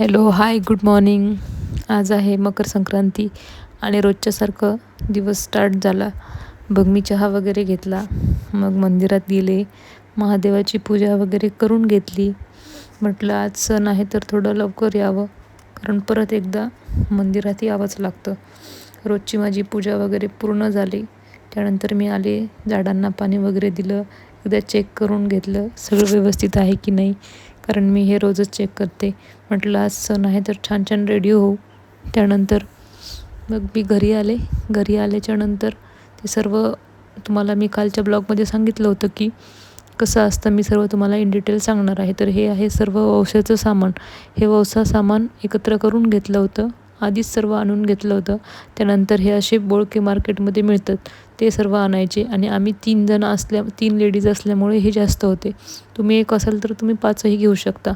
Hello hi good morning आज आहे मकर संक्रांती आणि रोजच्यासारखं दिवस स्टार्ट झाला. मग मी चहा वगैरे घेतला. मग मंदिरात गेले. महादेवाची पूजा वगैरे करून घेतली. म्हटलं आज सण आहे तर थोडं लवकर यावं. कारण परत एकदा मंदिरात यावंच लागतं. रोजची माझी पूजा वगैरे पूर्ण झाली. त्यानंतर मी आले झाडांना पाणी वगैरे दिलं. एकदा चेक करून घेतलं सगळं व्यवस्थित आहे की नाही? कारण मी हे रोजच चेक करते. म्हटलं आज सण आहे तर छान छान रेडी होऊ. त्यानंतर मग मी घरी आले. घरी आल्याच्यानंतर ते सर्व तुम्हाला मी कालच्या ब्लॉगमध्ये सांगितलं होतं की कसं असतं मी सर्व तुम्हाला इन डिटेल सांगणार आहे. तर हे आहे सर्व वंशाचं सामान. हे वौसा सामान एकत्र करून घेतलं होतं. आधीच सर्व आणून घेतलं होतं. त्यानंतर हे असे बोळके मार्केटमध्ये मिळतात. ते सर्व आणायचे आणि आम्ही तीन जण असल्या तीन लेडीज असल्यामुळे हे जास्त होते. तुम्ही एक असाल तर तुम्ही पाचही घेऊ शकता.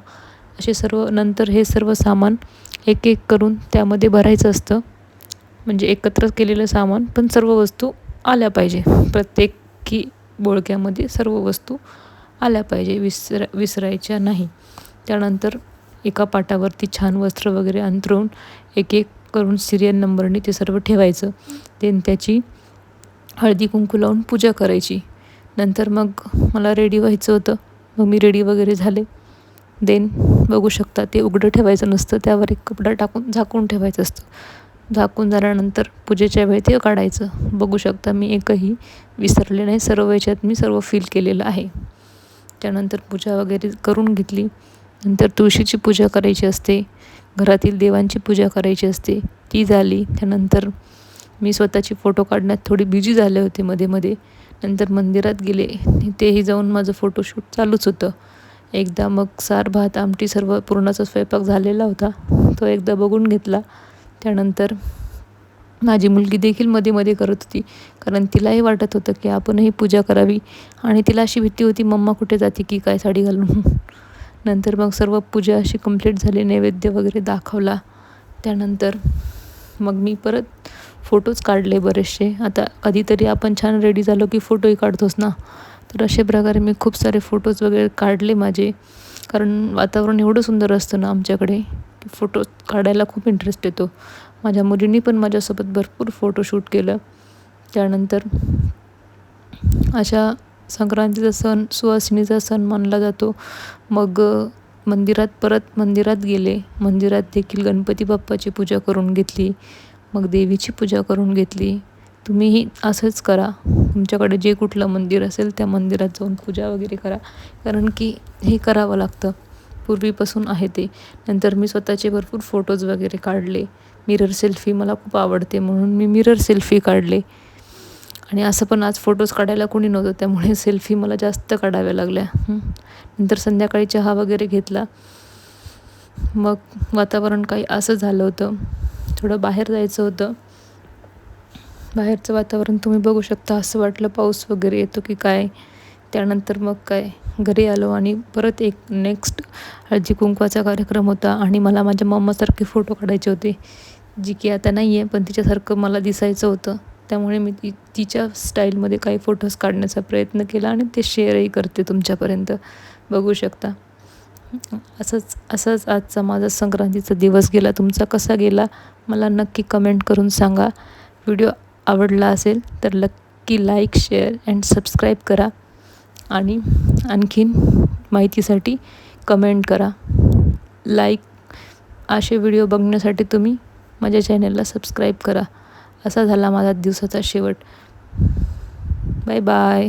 असे सर्व नंतर हे सर्व सामान एक एक करून त्यामध्ये भरायचं असतं. म्हणजे एकत्र केलेलं सामान पण सर्व वस्तू आल्या पाहिजे. प्रत्येक की बोळक्यामध्ये सर्व वस्तू आल्या पाहिजे विसर विसरायच्या नाही. त्यानंतर एका पाटावरती छान वस्त्र वगैरे अंतरून एक एक करून सिरियल नंबरने ते सर्व ठेवायचं. देन त्याची हळदी कुंकू लावून पूजा करायची. नंतर मग मला रेडी व्हायचं होतं. मग मी रेडी वगैरे झाले. देन बघू शकता ते उघडं ठेवायचं नसतं. त्यावर एक कपडा टाकून झाकून ठेवायचं असतं. झाकून झाल्यानंतर पूजेच्या वेळी ते काढायचं. बघू शकता मी एकही विसरले नाही. सर्व याच्यात मी सर्व फील केलेलं आहे. त्यानंतर पूजा वगैरे करून घेतली. नंतर तुळशीची पूजा करायची असते घरातील देवांची पूजा करायची असते. ती झाली. त्यानंतर मी स्वतःची फोटो काढण्यात थोडी बिझी झाले होते मध्ये मध्ये. नंतर मंदिरात गेले. तेही जाऊन माझं फोटोशूट चालूच होतं. एकदा मग सार भात आमटी सर्व पूर्णाचा स्वयंपाक झालेला होता. तो एकदा बघून घेतला. त्यानंतर माझी मुलगी देखील मध्ये मध्ये करत होती. कारण तिलाही वाटत होतं की आपणही पूजा करावी. आणि तिला अशी भीती होती मम्मा कुठे जाते की काय साडी घालून? नंतर मग सर्व पूजा अशी कंप्लीट झाली नैवेद्य वगैरे दाखवला. त्यानंतर मग मी परत फोटोज काढले बरेचसे. आता कधीतरी आपण छान रेडी झालो की फोटोही काढतोच ना. तर अशा प्रकारे मी खूप सारे फोटोज वगैरे काढले माझे. कारण वातावरण एवढं सुंदर असतं ना आमच्याकडे की फोटो काढायला खूप इंटरेस्ट येतो. माझ्या मुलींनी पण माझ्यासोबत भरपूर फोटोशूट केलं. त्यानंतर अशा संक्रांतीचा सण सुवासिनीचा सण मानला जातो. मग मंदिरात परत मंदिरात गेले. मंदिरात देखील गणपती बाप्पाची पूजा करून घेतली. मग देवीची पूजा करून घेतली. तुम्हीही असंच करा. तुमच्याकडे जे कुठलं मंदिर असेल त्या मंदिरात जाऊन पूजा वगैरे करा. कारण की हे करावं लागतं. पूर्वीपासून आहे ते. नंतर मी स्वतःचे भरपूर फोटोज वगैरे काढले. मिरर सेल्फी मला खूप आवडते म्हणून मी मिरर सेल्फी काढले. आणि असं पण आज फोटोज काढायला कोणी नव्हतं त्यामुळे सेल्फी मला जास्त काढाव्या लागल्या नंतर संध्याकाळी चहा वगैरे घेतला. मग वातावरण काही असं झालं होतं. थोडं बाहेर जायचं होतं. बाहेरचं वातावरण तुम्ही बघू शकता असं वाटलं पाऊस वगैरे येतो की काय? त्यानंतर मग काय? घरी आलो आणि परत एक नेक्स्ट हळदी कुंकवाचा कार्यक्रम होता आणि मला माझ्या मम्मासारखे फोटो काढायचे होते. जी की आता नाही आहे पण तिच्यासारखं मला दिसायचं होतं. त्यामुळे मी ती तिच्या स्टाईलमध्ये काही फोटोज काढण्याचा प्रयत्न केला आणि ते शेअरही करते तुमच्यापर्यंत. बघू शकता. असंच असंच आजचा माझा संक्रांतीचा दिवस गेला. तुमचा कसा गेला? मला नक्की कमेंट करून सांगा. व्हिडिओ आवडला असेल तर नक्की लाईक शेअर अँड सबस्क्राईब करा. आणि आणखीन माहितीसाठी कमेंट करा. लाईक असे व्हिडिओ बघण्यासाठी तुम्ही माझ्या चॅनलला सबस्क्राईब करा. असा झाला माझा दिवसाचा शेवट. Bye bye